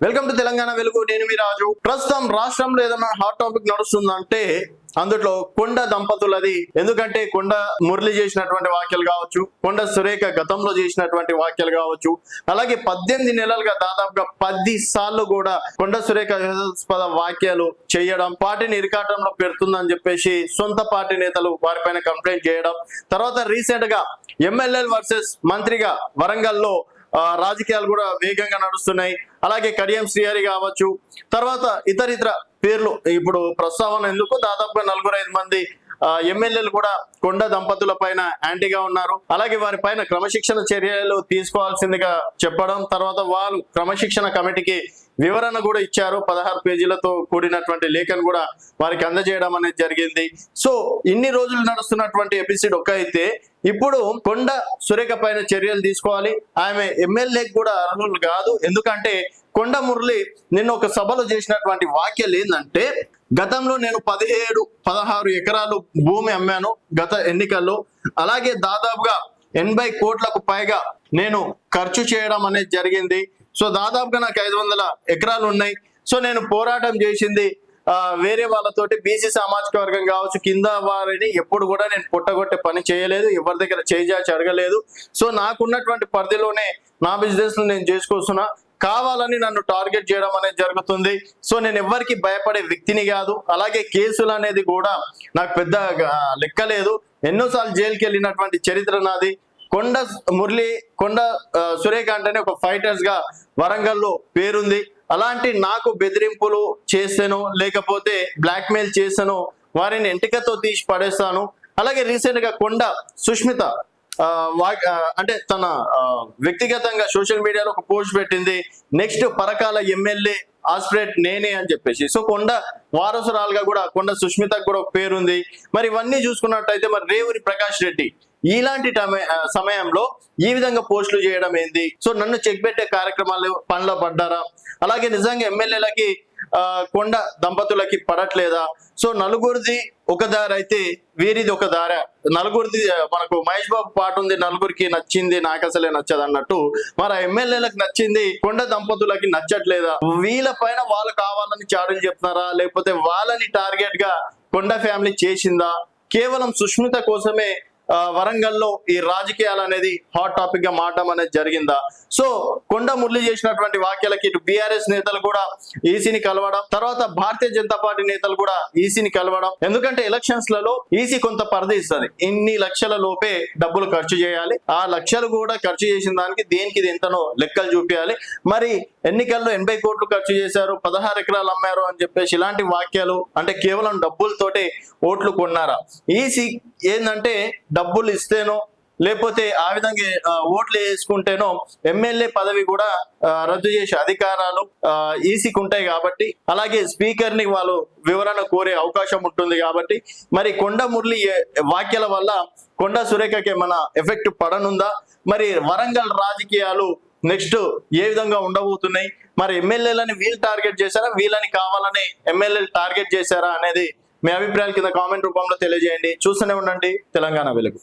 Welcome to Telangana వెలుగు. నేను మీ రాజు. ప్రస్తుతం రాష్ట్రంలో ఏదైనా హాట్ టాపిక్ నడుస్తుందంటే అందులో కొండ దంపతులది. ఎందుకంటే కొండ మురళి చేసినటువంటి వ్యాఖ్యలు కావచ్చు కొండ సురేఖ గతంలో చేసినటువంటి వ్యాఖ్యలు కావచ్చు అలాగే పద్దెనిమిది నెలలుగా దాదాపుగా పది సార్లు కూడా కొండ సురేఖ వివాదాస్పద వ్యాఖ్యలు చేయడం పార్టీని ఇరికాటంలో పెడుతుందని చెప్పేసి సొంత పార్టీ నేతలు వారిపైన కంప్లైంట్ చేయడం తర్వాత రీసెంట్గా ఎమ్మెల్యేలు వర్సెస్ మంత్రిగా వరంగల్లో రాజకీయాలు కూడా వేగంగా నడుస్తున్నాయి. అలాగే కడియం శ్రీహరి కావచ్చు. తర్వాత ఇతర ఇతర పేర్లు ఇప్పుడు ప్రస్తావన ఎందుకు? దాదాపుగా నలుగురు ఐదు మంది ఆ, ఎమ్మెల్యేలు కూడా కొండ దంపతుల పైన యాంటీగా ఉన్నారు. అలాగే వారి పైన క్రమశిక్షణ చర్యలు తీసుకోవాల్సిందిగా చెప్పడం తర్వాత వాళ్ళు క్రమశిక్షణ కమిటీకి వివరణ కూడా ఇచ్చారు. పదహారు పేజీలతో కూడినటువంటి లేఖను కూడా వారికి అందజేయడం అనేది జరిగింది. సో ఇన్ని రోజులు నడుస్తున్నటువంటి ఎపిసోడ్ ఒక అయితే ఇప్పుడు కొండ సురేఖ పైన చర్యలు తీసుకోవాలి. ఆమె ఎమ్మెల్యేకి కూడా అర్హులు కాదు. ఎందుకంటే కొండ మురళి నిన్న ఒక సభలో చేసినటువంటి వాక్యాలు ఏంటంటే గతంలో నేను పదిహేడు పదహారు ఎకరాలు భూమి అమ్మాను గత ఎన్నికల్లో. అలాగే దాదాపుగా ఎనభై కోట్లకు పైగా నేను ఖర్చు చేయడం అనేది జరిగింది. సో దాదాపుగా నాకు ఐదు వందల ఎకరాలు ఉన్నాయి. సో నేను పోరాటం చేసింది ఆ, వేరే వాళ్ళతోటి బీసీ సామాజిక వర్గం కావచ్చు కింద వారిని ఎప్పుడు కూడా నేను పుట్టగొట్టే పని చేయలేదు ఎవరి దగ్గర చేజాచి అడగలేదు. సో నాకున్నటువంటి పరిధిలోనే నా బిజినెస్ నేను చేసుకొస్తున్నా. కావాలని నన్ను టార్గెట్ చేయడం అనేది జరుగుతుంది. సో నేను ఎవరికి భయపడే వ్యక్తిని కాదు. అలాగే కేసులు అనేది కూడా నాకు పెద్ద లెక్కలేదు. ఎన్నోసార్లు జైలుకి వెళ్ళినటువంటి చరిత్ర నాది. కొండ మురళి కొండ ఆ, సురేఖ అంటేనే ఒక ఫైటర్స్గా వరంగల్లో పేరుంది. అలాంటి నాకు బెదిరింపులు చేసాను లేకపోతే బ్లాక్మెయిల్ మెయిల్ వారిని ఎంటికతో తీసి పడేస్తాను. అలాగే రీసెంట్గా కొండ సుష్మిత అంటే తన వ్యక్తిగతంగా సోషల్ మీడియాలో ఒక పోస్ట్ పెట్టింది. నెక్స్ట్ పరకాల ఎమ్మెల్యే ఆస్పిరేట్ నేనే అని చెప్పేసి. సో కొండ వారసురాలుగా కూడా కొండ సుష్మితకు కూడా ఒక పేరుంది. మరి ఇవన్నీ చూసుకున్నట్టయితే మరి రేవురి ప్రకాష్ రెడ్డి ఇలాంటి సమయంలో ఈ విధంగా పోస్టులు చేయడం ఏంది? సో నన్ను చెక్ పెట్టే కార్యక్రమాలు పనిలో పడ్డారా? అలాగే నిజంగా ఎమ్మెల్యేలకి కొండ దంపతులకి పడట్లేదా? సో నలుగురిది ఒక దారి అయితే వీరిది ఒక దార. నలుగురిది మనకు మహేష్ బాబు పాట ఉంది నలుగురికి నచ్చింది నాకు అసలే నచ్చదు అన్నట్టు. మరి ఆ ఎమ్మెల్యేలకు నచ్చింది కొండ దంపతులకి నచ్చట్లేదా? వీళ్ళ పైన వాళ్ళు కావాలని చాడీలు చెప్తున్నారా? లేకపోతే వాళ్ళని టార్గెట్గా కొండ ఫ్యామిలీ చేసిందా? కేవలం సుష్మిత కోసమే వరంగల్లో ఈ రాజకీయాలు అనేది హాట్ టాపిక్గా మారడం అనేది జరిగిందా? సో కొండ మురళి చేసినటువంటి వ్యాఖ్యలకి ఇటు బీఆర్ఎస్ నేతలు కూడా ఈసీని కలవడం తర్వాత భారతీయ జనతా పార్టీ నేతలు కూడా ఈసీని కలవడం. ఎందుకంటే ఎలక్షన్స్లలో ఈసీ కొంత పరిధి ఇన్ని లక్షల లోపే డబ్బులు ఖర్చు చేయాలి. ఆ లక్షలు కూడా ఖర్చు చేసిన దానికి దేనికి ఇది ఎంతనో లెక్కలు చూపించాలి. మరి ఎన్నికల్లో ఎనభై కోట్లు ఖర్చు చేశారు పదహారు ఎకరాలు అమ్మారు అని చెప్పేసి ఇలాంటి వాక్యాలు అంటే కేవలం డబ్బులతోటే ఓట్లు కొన్నారా? ఈసీ ఏంటంటే డబ్బులు ఇస్తేనో లేకపోతే ఆ విధంగా ఓట్లు వేసుకుంటేనో ఎమ్మెల్యే పదవి కూడా రద్దు చేసే అధికారాలు ఆ, ఈసీకి ఉంటాయి కాబట్టి అలాగే స్పీకర్ని వాళ్ళు వివరణ కోరే అవకాశం ఉంటుంది కాబట్టి మరి కొండ మురళి ఏ- వాక్యాల వల్ల కొండ సురేఖకి ఏమైనా ఎఫెక్ట్ పడనుందా? మరి వరంగల్ రాజకీయాలు నెక్స్ట్ ఏ విధంగా ఉండబోతున్నాయి? మరి ఎమ్మెల్యేలని వీళ్ళు టార్గెట్ చేశారా? వీళ్ళని కావాలని ఎమ్మెల్యేలు టార్గెట్ చేశారా అనేది మీ అభిప్రాయాలు కింద కామెంట్ రూపంలో తెలియజేయండి. చూస్తూనే ఉండండి. తెలంగాణ వెలుగు.